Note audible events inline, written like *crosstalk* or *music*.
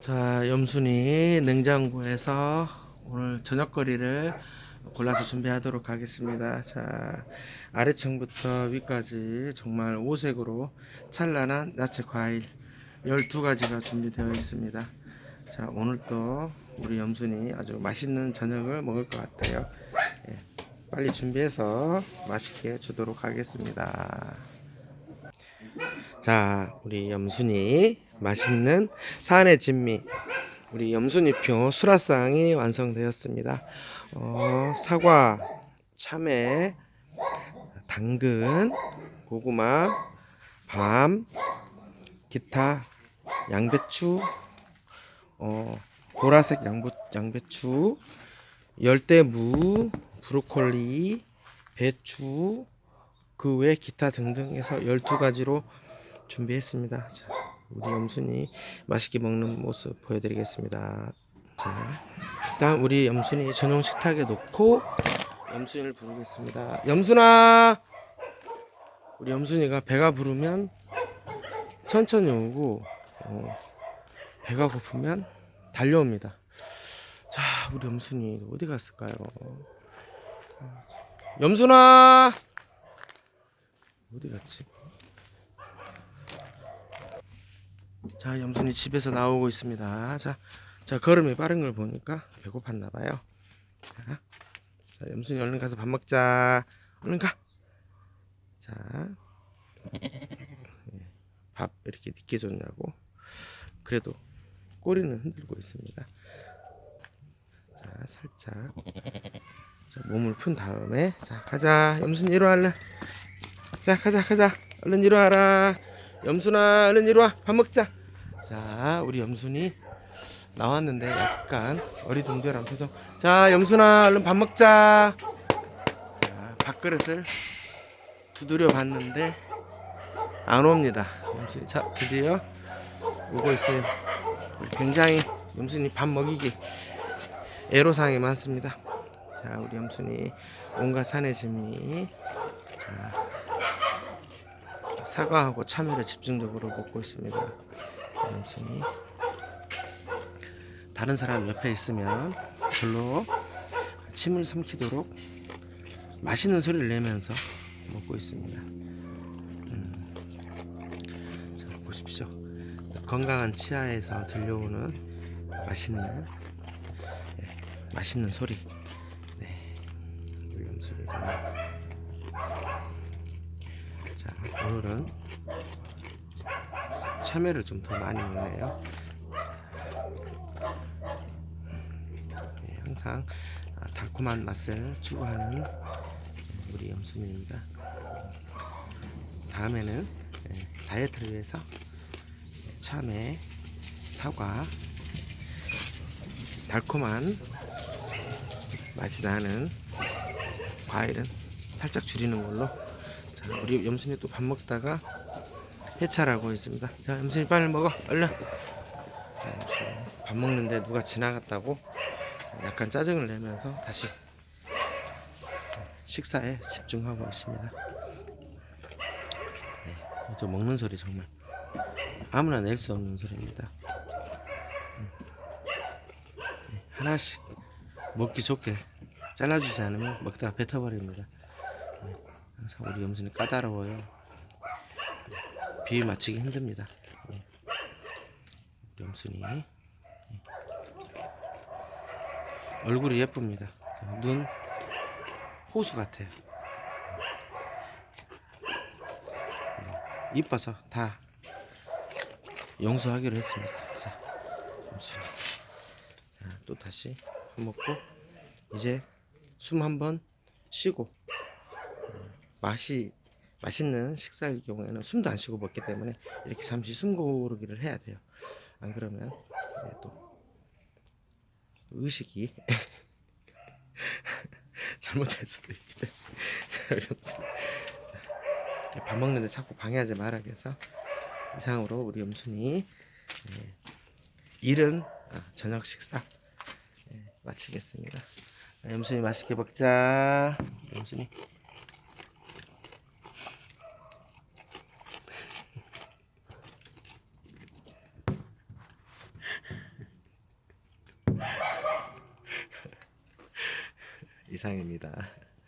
자, 염순이 냉장고에서 오늘 저녁거리를 골라서 준비하도록 하겠습니다. 자, 아래층부터 위까지 정말 오색으로 찬란한 야채 과일 12가지가 준비되어 있습니다. 자, 오늘 또 우리 염순이 아주 맛있는 저녁을 먹을 것 같아요. 예, 빨리 준비해서 맛있게 주도록 하겠습니다. 자, 우리 염순이 맛있는 산의 진미 우리 염순이표 수라상이 완성되었습니다. 어, 사과, 참외, 당근, 고구마, 밤, 기타, 양배추, 어, 보라색 양부, 양배추, 열대무, 브로콜리, 배추, 그 외 기타 등등 해서 12가지로 준비했습니다. 자, 우리 염순이 맛있게 먹는 모습 보여드리겠습니다. 자, 일단 우리 염순이 전용 식탁에 놓고 염순이를 부르겠습니다. 염순아! 우리 염순이가 배가 부르면 천천히 오고 어, 배가 고프면 달려옵니다. 자, 우리 염순이 어디 갔을까요? 염순아! 어디 갔지? 자, 염순이 집에서 나오고 있습니다. 자, 자 걸음이 빠른 걸 보니까 배고팠나 봐요. 자, 자, 염순이 얼른 가서 밥 먹자. 얼른 가. 자, 예, 밥 이렇게 늦게 줬냐고. 그래도 꼬리는 흔들고 있습니다. 자, 살짝. 자, 몸을 푼 다음에 자, 가자. 염순이 얼른. 자, 가자, 가자. 얼른 와라. 염순아, 얼른 이리 와. 밥 먹자. 자, 우리 염순이 나왔는데 약간 어리둥절한 표정. 자, 염순아, 얼른 밥 먹자. 자, 밥그릇을 두드려 봤는데 안 옵니다. 염순이. 자, 드디어 오고 있어요. 우리 굉장히 염순이 밥 먹이기 애로사항이 많습니다. 자, 우리 염순이 온갖 산의 진미. 자, 사과하고 참외를 집중적으로 먹고 있습니다. 염순이 다른 사람 옆에 있으면 별로 침을 삼키도록 맛있는 소리를 내면서 먹고 있습니다. 음. 자 보십시오. 건강한 치아에서 들려오는 맛있는 예, 맛있는 소리. 네, 염순이 정말. 자 오늘은 참외를 좀 더 많이 먹네요. 네, 항상 아, 달콤한 맛을 추구하는 우리 염순입니다. 다음에는 예, 다이어트를 위해서 참외, 사과, 달콤한 맛이 나는 과일은 살짝 줄이는 걸로 자, 우리 염순이 또 밥 먹다가 해차라고 있습니다. 자, 염순이 빨리 먹어, 얼른. 밥 먹는데 누가 지나갔다고 약간 짜증을 내면서 다시 식사에 집중하고 있습니다. 네, 저 먹는 소리 정말 아무나 낼 수 없는 소리입니다. 음. 네, 하나씩 먹기 좋게 잘라주지 않으면 먹다가 뱉어버립니다. 네, 항상 우리 염순이 까다로워요. 비위 맞추기 힘듭니다. 예. 우리 염순이 예. 얼굴이 예쁩니다. 자, 눈 호수 같아요. 예. 이뻐서 다 용서하기로 했습니다. 자. 자, 또 다시 밥 먹고 이제 숨 한번 쉬고 음, 맛이 맛있는 식사일 경우에는 숨도 안 쉬고 먹기 때문에 이렇게 잠시 숨 고르기를 해야 돼요. 안 그러면 또 의식이 *laughs* 잘못될 수도 있기 때문에 자, *laughs* 밥 먹는데 자꾸 방해하지 말아야 해서 이상으로 우리 염순이 예, 이른 아, 저녁 식사 예, 마치겠습니다. 염순이 맛있게 먹자. 염순이. 이상입니다.